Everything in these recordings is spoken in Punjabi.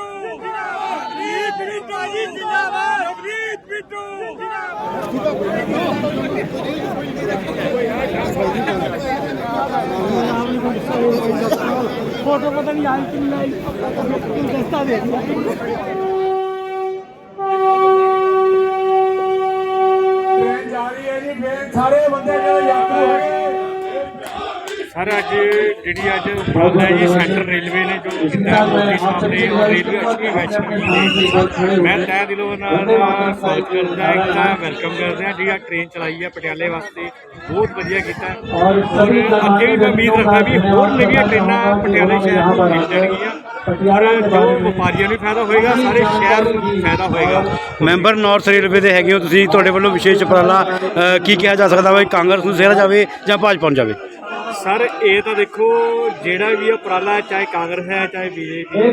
ਬਿੱਟੂ ਜਿੰਦਾਬਾਦ ਰੀਤ ਬਿੱਟੂ ਜੀ ਜਿੰਦਾਬਾਦ ਰੀਤ ਬਿੱਟੂ ਫੋਟੋ ਪਤਾ ਨਹੀਂ ਆਈ ਕਿ ਨਹੀਂ ਆਈ ਦਸਤਾ ਸਾਰੇ ਬੰਦੇ ਜਿਹੜੇ ਯਾਤਰੂ ਹੈਗੇ ਸਰ ਅੱਜ ਜਿਹੜੀ ਅੱਜ ਉਪਰਾਲਾ ਹੈ ਜੀ ਸੈਂਟਰ ਰੇਲਵੇ ਨੇ ਜੋ ਕੀਤਾ ਮੋਦੀ ਸਾਹਿਬ ਨੇ ਔਰ ਰੇਲਵੇ ਅਸ਼ਵੀ ਵੈਸ਼ਨਵੀ ਨੇ ਮੈਂ ਤਹਿ ਦਿਲੋਂ ਨਾਲ ਸਵਾਗਤ ਕਰਦਾ ਹਾਂ ਇੱਕ ਤਾਂ ਵੈਲਕਮ ਕਰਦੇ ਹਾਂ ਜਿਹੜੀ ਆ ਟ੍ਰੇਨ ਚਲਾਈ ਹੈ ਪਟਿਆਲੇ ਵਾਸਤੇ ਬਹੁਤ ਵਧੀਆ ਕੀਤਾ। ਔਰ ਅੱਗੇ ਵੀ ਮੈਂ ਉਮੀਦ ਰੱਖਦਾ ਵੀ ਹੋਰ ਨਵੀਆਂ ਟ੍ਰੇਨਾਂ ਪਟਿਆਲੇ ਸ਼ਹਿਰ ਨੂੰ ਮਿਲ ਜਾਣਗੀਆਂ। ਔਰ ਜੋ ਵਪਾਰੀਆਂ ਨੂੰ ਫਾਇਦਾ ਹੋਏਗਾ ਸਾਰੇ ਸ਼ਹਿਰ ਨੂੰ ਫਾਇਦਾ ਹੋਏਗਾ। ਮੈਂਬਰ ਨਾਰਥ ਰੇਲਵੇ ਦੇ ਹੈਗੇ ਹੋ ਤੁਸੀਂ ਤੁਹਾਡੇ ਵੱਲੋਂ ਵਿਸ਼ੇਸ਼ ਉਪਰਾਲਾ ਕੀ ਕਿਹਾ ਜਾ ਸਕਦਾ ਵਾ? ਕਾਂਗਰਸ ਨੂੰ ਸਿਹਰਾ ਜਾਵੇ ਜਾਂ ਭਾਜਪਾ ਨੂੰ ਜਾਵੇ? ਸਰ ਇਹ ਤਾਂ ਦੇਖੋ ਜਿਹੜਾ ਵੀ ਉਪਰਾਲਾ ਹੈ, ਚਾਹੇ ਕਾਂਗਰਸ ਹੈ ਚਾਹੇ ਬੀਜੇਪੀ ਹੈ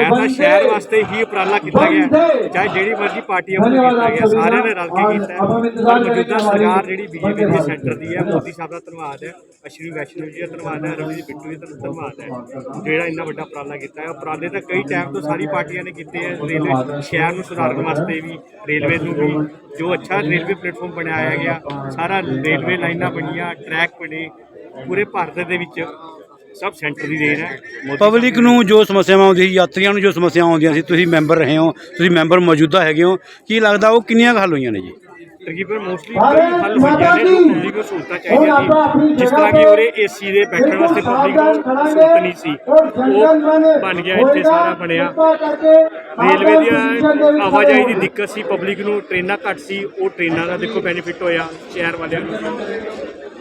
ਜੋ ਤਾਂ ਸ਼ਹਿਰ ਵਾਸਤੇ ਹੀ ਉਪਰਾਲਾ ਕੀਤਾ ਗਿਆ। ਚਾਹੇ ਜਿਹੜੀ ਮਰਜ਼ੀ ਪਾਰਟੀ ਵੱਲੋਂ ਕੀਤਾ ਗਿਆ ਸਾਰਿਆਂ ਨੇ ਰਲ ਕੇ ਕੀਤਾ। ਪਰ ਮੌਜੂਦਾ ਸਰਕਾਰ ਜਿਹੜੀ ਬੀਜੇਪੀ ਦੀ ਸੈਂਟਰ ਦੀ ਹੈ ਮੋਦੀ ਸਾਹਿਬ ਦਾ ਧੰਨਵਾਦ ਹੈ ਅਸ਼ਵਨੀ ਵੈਸ਼ਨਵ ਜੀ ਦਾ ਧੰਨਵਾਦ ਹੈ ਰਵੀ ਬਿੱਟੂ ਜੀ ਦਾ ਧੰਨਵਾਦ ਹੈ। ਜਿਹੜਾ ਇੰਨਾ ਵੱਡਾ ਉਪਰਾਲਾ ਕੀਤਾ ਹੈ ਉਪਰਾਲੇ ਤਾਂ ਕਈ ਟਾਈਮ ਤੋਂ ਸਾਰੀ ਪਾਰਟੀਆਂ ਨੇ ਕੀਤੇ ਹੈ ਰੇਲਵੇ ਸ਼ਹਿਰ ਨੂੰ ਸੁਧਾਰਨ ਵਾਸਤੇ ਵੀ ਰੇਲਵੇ ਨੂੰ ਵੀ। ਜੋ ਅੱਛਾ ਰੇਲਵੇ ਪਲੇਟਫਾਰਮ ਬਣਾਇਆ ਗਿਆ, ਸਾਰਾ ਰੇਲਵੇ ਲਾਈਨਾਂ ਬਣੀਆਂ, ਟਰੈਕ ਬਣੇ, ਪੂਰੇ ਭਾਰਤ ਦੇ ਵਿੱਚ ਸਭ ਸੈਂਟਰ ਦੀ ਦੇਣ ਹੈ। ਪਬਲਿਕ ਨੂੰ ਜੋ ਸਮੱਸਿਆਵਾਂ ਆਉਂਦੀਆਂ ਸੀ, ਯਾਤਰੀਆਂ ਨੂੰ ਜੋ ਸਮੱਸਿਆਵਾਂ ਆਉਂਦੀਆਂ ਸੀ, ਤੁਸੀਂ ਮੈਂਬਰ ਰਹੇ ਹੋ, ਤੁਸੀਂ ਮੈਂਬਰ ਮੌਜੂਦਾ ਹੈਗੇ ਹੋ, ਕੀ ਲੱਗਦਾ ਉਹ ਕਿੰਨੀਆਂ ਕੁ ਹੱਲ ਹੋਈਆਂ ਨੇ ਜੀ? ਤਕਰੀਬਨ ਮੋਸਟਲੀ ਹੱਲ ਹੋਈਆਂ ਨੇ ਪਬਲਿਕ ਨੂੰ ਸਹੂਲਤਾਂ ਚਾਹੀਦੀਆਂ ਸੀ ਜਿਸ ਤਰ੍ਹਾਂ ਕਿ ਉਰੇ ਏਸੀ ਦੇ ਬੈਠਣ ਵਾਸਤੇ ਪਬਲਿਕ ਨੂੰ ਸਹੂਲਤ ਨਹੀਂ ਸੀ। ਉਹ ਬਣ ਗਿਆ ਇੱਥੇ ਸਾਰਾ ਬਣਿਆ। ਰੇਲਵੇ ਦੀਆਂ ਆਵਾਜਾਈ ਦੀ ਦਿੱਕਤ ਸੀ ਪਬਲਿਕ ਨੂੰ ਟ੍ਰੇਨਾਂ ਘੱਟ ਸੀ ਉਹ ਟ੍ਰੇਨਾਂ ਦਾ ਦੇਖੋ ਬੈਨੀਫਿਟ ਹੋਇਆ ਸ਼ਹਿਰ ਵਾਲਿਆਂ ਨੂੰ।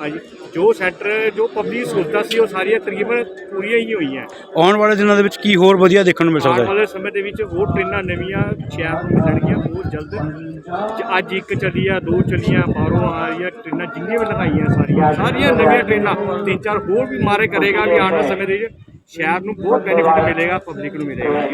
ਹਾਂਜੀ। ਜੋ ਸੈਂਟਰ ਜੋ ਪਬਲਿਕ ਸਹੂਲਤਾਂ ਸੀ ਉਹ ਸਾਰੀਆਂ ਤਕਰੀਬਨ ਪੂਰੀਆਂ ਹੀ ਹੋਈਆਂ। ਆਉਣ ਵਾਲੇ ਦਿਨਾਂ ਦੇ ਵਿੱਚ ਕੀ ਹੋਰ ਵਧੀਆ ਦੇਖਣ ਨੂੰ ਮਿਲ ਆਉਣ ਸਕਦਾ ਹੈ? ਵਾਲੇ ਸਮੇਂ ਦੇ ਵਿੱਚ ਹੋਰ ਟ੍ਰੇਨਾਂ ਨਵੀਆਂ ਸ਼ਹਿਰ ਨੂੰ ਮਿਲਣਗੀਆਂ ਬਹੁਤ ਜਲਦ। ਜ- ਅੱਜ ਇੱਕ ਚੱਲੀ ਆ ਦੋ ਚੱਲੀਆਂ ਬਾਹਰੋਂ ਆ ਰਹੀਆਂ ਟ੍ਰੇਨਾਂ ਜਿੰਨੀਆਂ ਵੀ ਲਗਾਈਆਂ ਸਾਰੀਆਂ ਸਾਰੀਆਂ ਨਵੀਆਂ ਟ੍ਰੇਨਾਂ ਤਿੰਨ ਚਾਰ ਹੋਰ ਵੀ ਮਾਰੇ ਕਰੇਗਾ ਵੀ ਆਉਣ ਵਾਲੇ ਸਮੇਂ ਦੇ ਵਿੱਚ ਸ਼ਹਿਰ ਨੂੰ ਬਹੁਤ ਬੈਨੀਫਿਟ ਮਿਲੇਗਾ ਪਬਲਿਕ ਨੂੰ ਮਿਲੇਗਾ।